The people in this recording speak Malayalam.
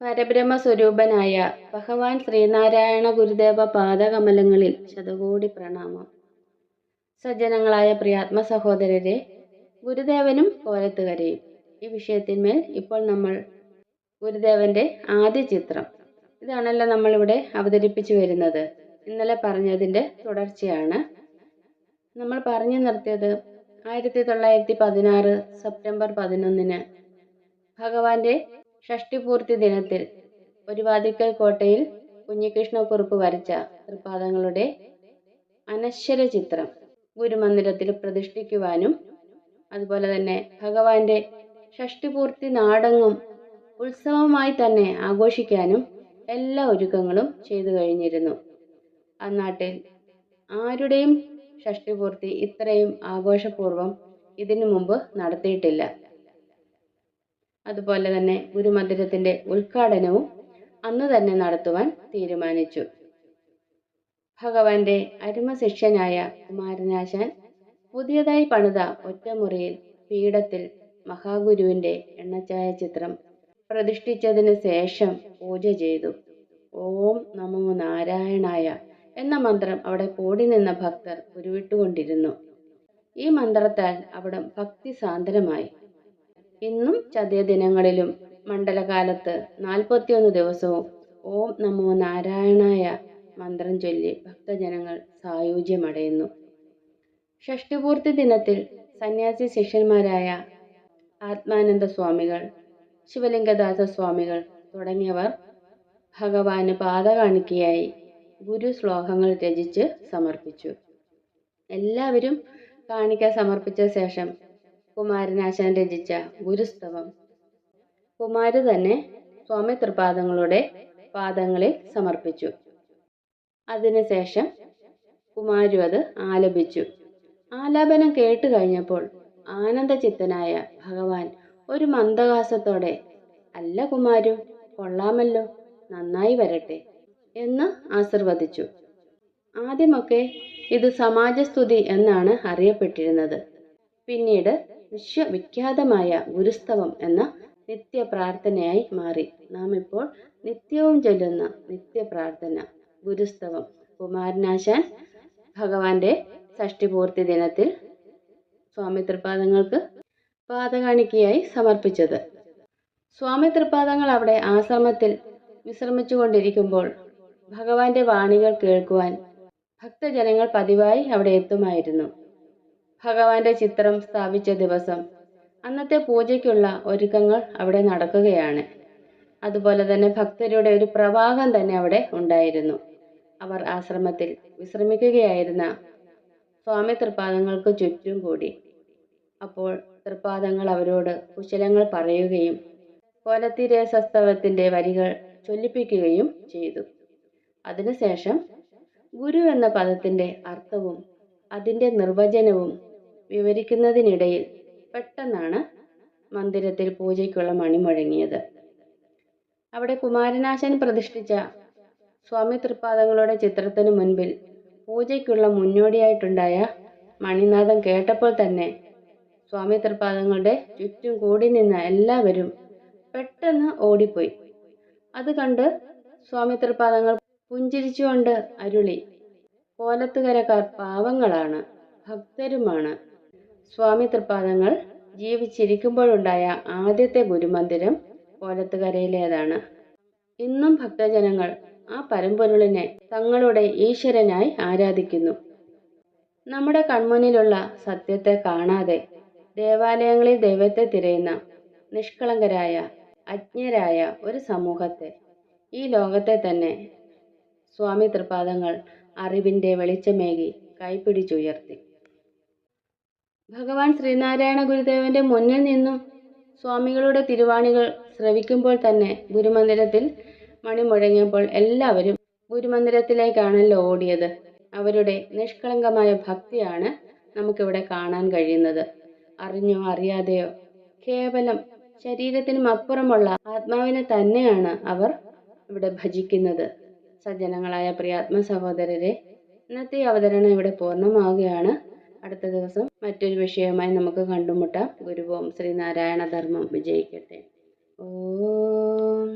പരബ്രഹ്മ സ്വരൂപനായ ഭഗവാൻ ശ്രീനാരായണ ഗുരുദേവ പാദകമലങ്ങളിൽ ശതകോടി പ്രണാമം. സജ്ജനങ്ങളായ പ്രിയാത്മ സഹോദരരെ ഗുരുദേവനും കോലത്തുകരയും ഈ വിഷയത്തിന്മേൽ ഇപ്പോൾ നമ്മൾ ഗുരുദേവന്റെ ആദ്യ ചിത്രം. ഇതാണല്ലോ നമ്മളിവിടെ അവതരിപ്പിച്ചു വരുന്നത്. ഇന്നലെ പറഞ്ഞതിന്റെ തുടർച്ചയാണ്. നമ്മൾ പറഞ്ഞു നിർത്തിയത് ആയിരത്തി തൊള്ളായിരത്തി പതിനാറ് സെപ്റ്റംബർ പതിനൊന്നിന് ഭഗവാന്റെ ഷഷ്ടിപൂർത്തി ദിനത്തിൽ ഒരുവാതിക്കൽ കോട്ടയിൽ കുഞ്ഞികൃഷ്ണക്കുറുപ്പ് വരച്ച തൃപാദങ്ങളുടെ അനശ്വര ചിത്രം ഗുരുമന്ദിരത്തിൽ പ്രതിഷ്ഠിക്കുവാനും അതുപോലെ തന്നെ ഭഗവാന്റെ ഷഷ്ടിപൂർത്തി നാടങ്ങും ഉത്സവമായി തന്നെ ആഘോഷിക്കാനും എല്ലാ ഒരുക്കങ്ങളും ചെയ്തു കഴിഞ്ഞിരുന്നു. അന്നാട്ടിൽ ആരുടെയും ഷഷ്ടിപൂർത്തി ഇത്രയും ആഘോഷപൂർവം ഇതിനു മുമ്പ് നടത്തിയിട്ടില്ല. അതുപോലെ തന്നെ ഗുരുമന്ദിരത്തിന്റെ ഉദ്ഘാടനവും അന്ന് തന്നെ നടത്തുവാൻ തീരുമാനിച്ചു. ഭഗവാന്റെ അരുമ ശിഷ്യനായ കുമാരനാശാൻ പുതിയതായി പണിത ഒറ്റമുറിയിൽ പീഠത്തിൽ മഹാഗുരുവിന്റെ എണ്ണച്ചായ ചിത്രം പ്രതിഷ്ഠിച്ചതിന് ശേഷം പൂജ ചെയ്തു. ഓം നമോ നാരായണായ എന്ന മന്ത്രം അവിടെ കൂടി നിന്ന ഭക്തർ ഉരുവിട്ടുകൊണ്ടിരുന്നു. ഈ മന്ത്രത്താൽ അവിടം ഭക്തിസാന്ദ്രമായി ഇന്നും ചതയ ദിനങ്ങളിലും മണ്ഡലകാലത്ത് നാൽപ്പത്തിയൊന്ന് ദിവസവും ഓം നമോ നാരായണായ മന്ത്രം ചൊല്ലി ഭക്തജനങ്ങൾ സായുജ്യമടയുന്നു. ഷഷ്ടിപൂർത്തി ദിനത്തിൽ സന്യാസി ശിഷ്യന്മാരായ ആത്മാനന്ദ സ്വാമികൾ ശിവലിംഗദാസ സ്വാമികൾ തുടങ്ങിയവർ ഭഗവാന് പാദകാണിക്കയായി ഗുരു ശ്ലോകങ്ങൾ രചിച്ച് സമർപ്പിച്ചു. എല്ലാവരും കാണിക്ക സമർപ്പിച്ച ശേഷം കുമാരനാശാൻ രചിച്ച ഗുരുസ്തവം. കുമാര് തന്നെ സ്വാമി തൃപാദങ്ങളുടെ പാദങ്ങളിൽ സമർപ്പിച്ചു. അതിനുശേഷം കുമാരു അത് ആലപിച്ചു. ആലാപനം കേട്ട് കഴിഞ്ഞപ്പോൾ ആനന്ദചിത്തനായ ഭഗവാൻ ഒരു മന്ദഹാസത്തോടെ അല്ല കുമാരു കൊള്ളാമല്ലോ നന്നായി വരട്ടെ എന്ന് ആശീർവദിച്ചു. ആദ്യമൊക്കെ ഇത് സമാജസ്തുതി എന്നാണ് അറിയപ്പെട്ടിരുന്നത്. പിന്നീട് വിശ്വവിഖ്യാതമായ ഗുരുസ്തവം എന്ന നിത്യ പ്രാർത്ഥനയായി മാറി. നാം ഇപ്പോൾ നിത്യവും ചൊല്ലുന്ന നിത്യ പ്രാർത്ഥന ഗുരുസ്തവം. കുമാരനാശാൻ ഭഗവാന്റെ ഷഷ്ടിപൂർത്തി ദിനത്തിൽ സ്വാമി തൃപാദങ്ങൾക്ക് പാതകാണിക്കയായി സമർപ്പിച്ചത്. സ്വാമി തൃപാദങ്ങൾ അവിടെ ആശ്രമത്തിൽ വിശ്രമിച്ചുകൊണ്ടിരിക്കുമ്പോൾ ഭഗവാന്റെ വാണികൾ കേൾക്കുവാൻ ഭക്തജനങ്ങൾ പതിവായി അവിടെ എത്തുമായിരുന്നു. ഭഗവാന്റെ ചിത്രം സ്ഥാപിച്ച ദിവസം അന്നത്തെ പൂജയ്ക്കുള്ള ഒരുക്കങ്ങൾ അവിടെ നടക്കുകയാണ്. അതുപോലെ തന്നെ ഭക്തരുടെ ഒരു പ്രവാഹം തന്നെ അവിടെ ഉണ്ടായിരുന്നു. അവർ ആശ്രമത്തിൽ വിശ്രമിക്കുകയായിരുന്ന സ്വാമി തൃപാദങ്ങൾക്ക് ചുറ്റും കൂടി. അപ്പോൾ തൃപാദങ്ങൾ അവരോട് കുശലങ്ങൾ പറയുകയും കോലത്തിരേസസ്തവത്തിന്റെ വരികൾ ചൊല്ലിപ്പിക്കുകയും ചെയ്തു. അതിനുശേഷം ഗുരു എന്ന പദത്തിന്റെ അർത്ഥവും അതിന്റെ നിർവചനവും വിവരിക്കുന്നതിനിടയിൽ പെട്ടെന്നാണ് മന്ദിരത്തിൽ പൂജയ്ക്കുള്ള മണി മുഴങ്ങിയത്. അവിടെ കുമാരനാശൻ പ്രതിഷ്ഠിച്ച സ്വാമി തൃപ്പാദങ്ങളുടെ ചിത്രത്തിനു മുൻപിൽ പൂജയ്ക്കുള്ള മുന്നോടിയായിട്ടുണ്ടായ മണിനാഥം കേട്ടപ്പോൾ തന്നെ സ്വാമി തൃപ്പാദങ്ങളുടെ ചുറ്റും കൂടി നിന്ന എല്ലാവരും പെട്ടെന്ന് ഓടിപ്പോയി. അത് കണ്ട് സ്വാമി തൃപ്പാദങ്ങൾ പുഞ്ചിരിച്ചുകൊണ്ട് അരുളി. കോലത്തുകരക്കാർ പാവങ്ങളാണ് ഭക്തരുമാണ്. സ്വാമി തൃപ്പാദങ്ങൾ ജീവിച്ചിരിക്കുമ്പോഴുണ്ടായ ആദ്യത്തെ ഗുരുമന്ദിരം കോലത്തുകരയിലേതാണ്. ഇന്നും ഭക്തജനങ്ങൾ ആ പരമ്പൊരുളിനെ തങ്ങളുടെ ഈശ്വരനായി ആരാധിക്കുന്നു. നമ്മുടെ കൺമുന്നിലുള്ള സത്യത്തെ കാണാതെ ദേവാലയങ്ങളിൽ ദൈവത്തെ തിരയുന്ന നിഷ്കളങ്കരായ അജ്ഞരായ ഒരു സമൂഹത്തെ ഈ ലോകത്തെ തന്നെ സ്വാമി തൃപാദങ്ങൾ അറിവിന്റെ വെളിച്ചമേകി കൈപിടിച്ചുയർത്തി. ഭഗവാൻ ശ്രീനാരായണ ഗുരുദേവന്റെ മുന്നിൽ നിന്നും സ്വാമികളുടെ തിരുവാണികൾ ശ്രവിക്കുമ്പോൾ തന്നെ ഗുരുമന്ദിരത്തിൽ മണി മുഴങ്ങിയപ്പോൾ എല്ലാവരും ഗുരുമന്ദിരത്തിലേക്കാണല്ലോ ഓടിയത്. അവരുടെ നിഷ്കളങ്കമായ ഭക്തിയാണ് നമുക്കിവിടെ കാണാൻ കഴിയുന്നത്. അറിഞ്ഞോ അറിയാതെയോ കേവലം ശരീരത്തിനും അപ്പുറമുള്ള ആത്മാവിനെ തന്നെയാണ് അവർ ഇവിടെ ഭജിക്കുന്നത്. സജ്ജനങ്ങളായ പ്രിയാത്മ സഹോദരരെ ഇന്നത്തെ അവതരണം ഇവിടെ പൂർണമാവുകയാണ്. അടുത്ത ദിവസം മറ്റൊരു വിഷയവുമായി നമുക്ക് കണ്ടുമുട്ടാം. ഗുരുവോം ശ്രീനാരായണ ധർമ്മം വിജയിക്കട്ടെ. ഓം.